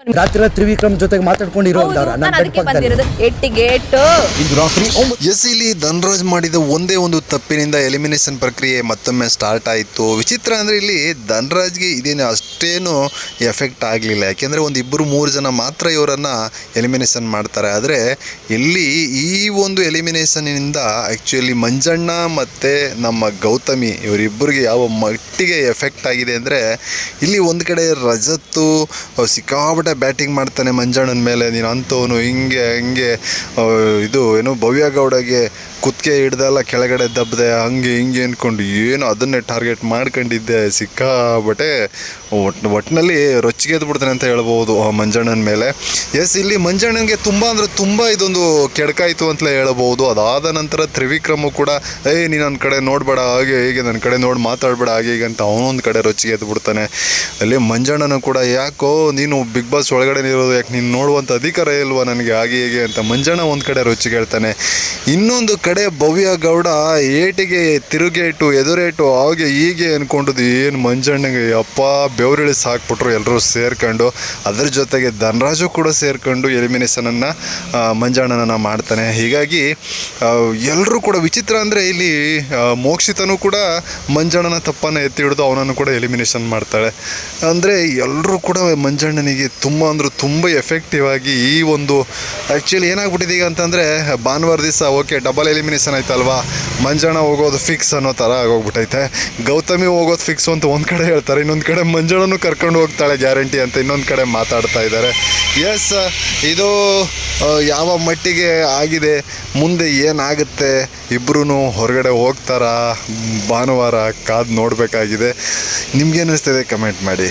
ರಾತ್ರಿ ತ್ರಿವಿಕ್ರಮ್ ಜೊತೆಗೆ ಎಸ್ ಇಲ್ಲಿ ಧನ್ರಾಜ್ ಮಾಡಿದ ಒಂದೇ ಒಂದು ತಪ್ಪಿನಿಂದ ಎಲಿಮಿನೇಷನ್ ಪ್ರಕ್ರಿಯೆ ಮತ್ತೊಮ್ಮೆ ಸ್ಟಾರ್ಟ್ ಆಯಿತು. ವಿಚಿತ್ರ ಅಂದರೆ ಇಲ್ಲಿ ಧನ್ರಾಜ್ಗೆ ಇದೇನು ಅಷ್ಟೇನು ಎಫೆಕ್ಟ್ ಆಗಲಿಲ್ಲ. ಯಾಕೆಂದರೆ ಒಂದು ಇಬ್ಬರು ಮೂರು ಜನ ಮಾತ್ರ ಇವರನ್ನು ಎಲಿಮಿನೇಷನ್ ಮಾಡ್ತಾರೆ. ಆದರೆ ಇಲ್ಲಿ ಈ ಒಂದು ಎಲಿಮಿನೇಷನ್ನಿಂದ ಆ್ಯಕ್ಚುಲಿ ಮಂಜಣ್ಣ ಮತ್ತು ನಮ್ಮ ಗೌತಮಿ ಇವರಿಬ್ಬರಿಗೆ ಯಾವ ಮಟ್ಟಿಗೆ ಎಫೆಕ್ಟ್ ಆಗಿದೆ ಅಂದರೆ ಇಲ್ಲಿ ಒಂದು ಕಡೆ ರಜತ್ತು ಅಹ್, ಸಿಕ್ಕಾಪಟ್ಟೆ ಬ್ಯಾಟಿಂಗ್ ಮಾಡ್ತಾನೆ ಮಂಜಣ್ಣನ ಮೇಲೆ ನೀನು ಅಂಥವನು ಹಿಂಗೆ ಹಿಂಗೆ ಇದು ಏನು ಭವ್ಯ ಗೌಡಗೆ ಕುತ್ತಿಗೆ ಹಿಡ್ದೆಲ್ಲ ಕೆಳಗಡೆ ದಬ್ಬದೆ ಹಂಗೆ ಹಿಂಗೆ ಅಂದ್ಕೊಂಡು ಏನು ಅದನ್ನೇ ಟಾರ್ಗೆಟ್ ಮಾಡ್ಕೊಂಡಿದ್ದೆ ಸಿಕ್ಕಾಬಟ್ಟೆ ಒಟ್ಟು ಒಟ್ಟಿನಲ್ಲಿ ರೊಚ್ಚಿಗೆದ್ದು ಬಿಡ್ತಾನೆ ಅಂತ ಹೇಳ್ಬೋದು ಆ ಮಂಜಣ್ಣನ ಮೇಲೆ. ಎಸ್, ಇಲ್ಲಿ ಮಂಜಣ್ಣನಿಗೆ ತುಂಬ ಅಂದರೆ ತುಂಬ ಇದೊಂದು ಕೆಡಕಾಯಿತು ಅಂತಲೇ ಹೇಳ್ಬೋದು ಅದಾದ ನಂತರ ತ್ರಿವಿಕ್ರಮು ಕೂಡ ಏಯ್ ನೀನು ನನ್ನ ಕಡೆ ನೋಡಬೇಡ, ಹಾಗೆ ಹೀಗೆ ನನ್ನ ಕಡೆ ನೋಡಿ ಮಾತಾಡಬೇಡ, ಹಾಗೆ ಹೀಗೆ ಅಂತ ಅವನೊಂದು ಕಡೆ ರೊಚ್ಚಿಗೆ ಎದ್ದು ಬಿಡ್ತಾನೆ ಅಲ್ಲಿ ಮಂಜಣ್ಣನು ಕೂಡ, ಯಾಕೋ, ನೀನು ಬಿಗ್ ಬಾಸ್ ಒಳಗಡೆ ಇರೋದು, ಯಾಕೆ ನೀನು ನೋಡುವಂಥ ಅಧಿಕಾರ ಇಲ್ವಾ ನನಗೆ, ಹಾಗೆ ಹೀಗೆ ಅಂತ ಮಂಜಣ್ಣ ಒಂದು ಕಡೆ ರೊಚ್ಚಿಗೆ ಹೇಳ್ತಾನೆ. ಇನ್ನೊಂದು ಕಡೆ ಭವ್ಯ ಗೌಡ ಏಟಿಗೆ ತಿರುಗೇಟು, ಎದುರೇಟು, ಹಾಗೆ ಹೀಗೆ ಅನ್ಕೊಂಡದ್ದು ಏನು ಮಂಜಣ್ಣಗೆ. ಅಪ್ಪ ಬೆವರಿಳಿ ಸಾಕ್ಬಿಟ್ರು ಎಲ್ಲರೂ ಸೇರ್ಕೊಂಡು. ಅದ್ರ ಜೊತೆಗೆ ಧನರಾಜು ಕೂಡ ಸೇರ್ಕೊಂಡು ಎಲಿಮಿನೇಷನನ್ನು ಮಂಜಣ್ಣನ ಮಾಡ್ತಾನೆ. ಹೀಗಾಗಿ ಎಲ್ಲರೂ ಕೂಡ ವಿಚಿತ್ರ ಅಂದರೆ ಇಲ್ಲಿ ಮೋಕ್ಷಿತನೂ ಕೂಡ ಮಂಜಣ್ಣನ ತಪ್ಪನ್ನು ಎತ್ತಿ ಹಿಡಿದು ಅವನನ್ನು ಕೂಡ ಎಲಿಮಿನೇಷನ್ ಮಾಡ್ತಾಳೆ. ಅಂದರೆ ಎಲ್ಲರೂ ಕೂಡ ಮಂಜಣ್ಣನಿಗೆ ತುಂಬ ಅಂದರೂ ತುಂಬ ಎಫೆಕ್ಟಿವ್ ಆಗಿ ಈ ಒಂದು ಆ್ಯಕ್ಚುಲಿ ಏನಾಗ್ಬಿಟ್ಟಿದೆ ಈಗ ಅಂತಂದರೆ, ಭಾನುವಾರ ದಿವಸ ಓಕೆ ಡಬಲ್ ಎಲಿಮಿನೇಷನ್ ಆಯ್ತಲ್ವಾ? ಮಂಜಣ್ಣ ಹೋಗೋದು ಫಿಕ್ಸ್ ಅನ್ನೋ ಥರ ಆಗೋಗ್ಬಿಟ್ಟೈತೆ ಗೌತಮಿ ಹೋಗೋದು ಫಿಕ್ಸ್ ಅಂತ ಒಂದು ಕಡೆ ಹೇಳ್ತಾರೆ, ಇನ್ನೊಂದು ಕಡೆ ಮಂಜಣ್ಣನು ಕರ್ಕೊಂಡು ಹೋಗ್ತಾಳೆ ಗ್ಯಾರಂಟಿ ಅಂತ ಇನ್ನೊಂದು ಕಡೆ ಮಾತಾಡ್ತಾ ಇದ್ದಾರೆ ಎಸ್ ಇದು ಯಾವ ಮಟ್ಟಿಗೆ ಆಗಿದೆ? ಮುಂದೆ ಏನಾಗುತ್ತೆ? ಇಬ್ಬರೂ ಹೊರಗಡೆ ಹೋಗ್ತಾರಾ? ಭಾನುವಾರ ಕಾದು ನೋಡಬೇಕಾಗಿದೆ. ನಿಮ್ಗೇನಿಸ್ತದೆ ಕಮೆಂಟ್ ಮಾಡಿ.